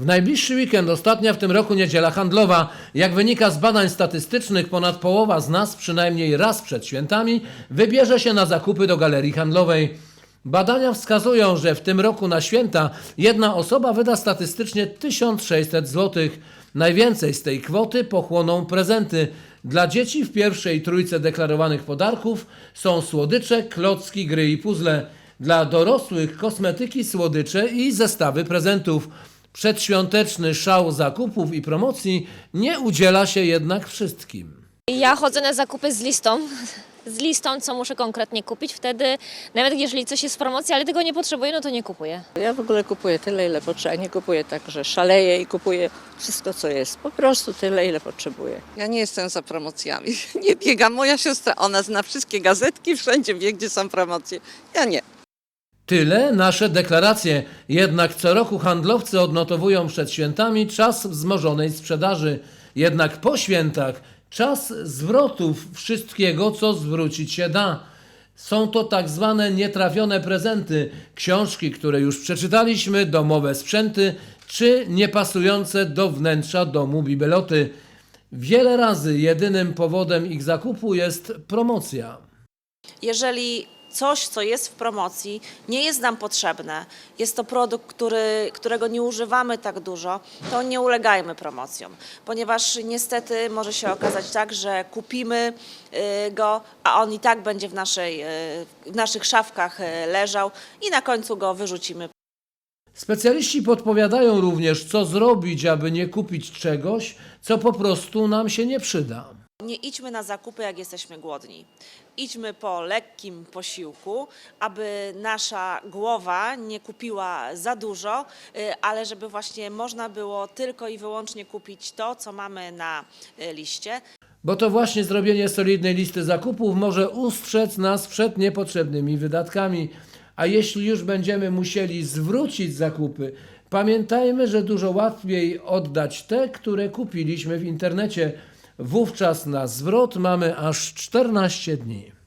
W najbliższy weekend, ostatnia w tym roku niedziela handlowa. Jak wynika z badań statystycznych, ponad połowa z nas przynajmniej raz przed świętami wybierze się na zakupy do galerii handlowej. Badania wskazują, że w tym roku na święta jedna osoba wyda statystycznie 1600 zł. Najwięcej z tej kwoty pochłoną prezenty. Dla dzieci w pierwszej trójce deklarowanych podarków są słodycze, klocki, gry i puzzle. Dla dorosłych kosmetyki, słodycze i zestawy prezentów. Przedświąteczny szał zakupów i promocji nie udziela się jednak wszystkim. Ja chodzę na zakupy z listą, z listą, co muszę konkretnie kupić. Wtedy, nawet jeżeli coś jest w promocji, ale tego nie potrzebuję, no to nie kupuję. Ja w ogóle kupuję tyle, ile potrzeba. Nie kupuję tak, że szaleję i kupuję wszystko, co jest. Po prostu tyle, ile potrzebuję. Ja nie jestem za promocjami. Nie biegam. Moja siostra, ona zna wszystkie gazetki, wszędzie wie, gdzie są promocje. Ja nie. Tyle nasze deklaracje. Jednak co roku handlowcy odnotowują przed świętami czas wzmożonej sprzedaży. Jednak po świętach czas zwrotów wszystkiego, co zwrócić się da. Są to tak zwane nietrafione prezenty, książki, które już przeczytaliśmy, domowe sprzęty czy niepasujące do wnętrza domu bibeloty. Wiele razy jedynym powodem ich zakupu jest promocja. jeżeli coś, co jest w promocji, nie jest nam potrzebne, jest to produkt, który, którego nie używamy tak dużo, to nie ulegajmy promocjom, ponieważ niestety może się okazać tak, że kupimy y, go, a on i tak będzie w, naszej, y, w naszych szafkach y, leżał i na końcu go wyrzucimy. Specjaliści podpowiadają również, co zrobić, aby nie kupić czegoś, co po prostu nam się nie przyda. Nie idźmy na zakupy, jak jesteśmy głodni. Idźmy po lekkim posiłku, aby nasza głowa nie kupiła za dużo, y, ale żeby właśnie można było tylko i wyłącznie kupić to, co mamy na y, liście. Bo to właśnie zrobienie solidnej listy zakupów może ustrzec nas przed niepotrzebnymi wydatkami. A jeśli już będziemy musieli zwrócić zakupy, pamiętajmy, że dużo łatwiej oddać te, które kupiliśmy w internecie. Wówczas na zwrot mamy aż 14 dni.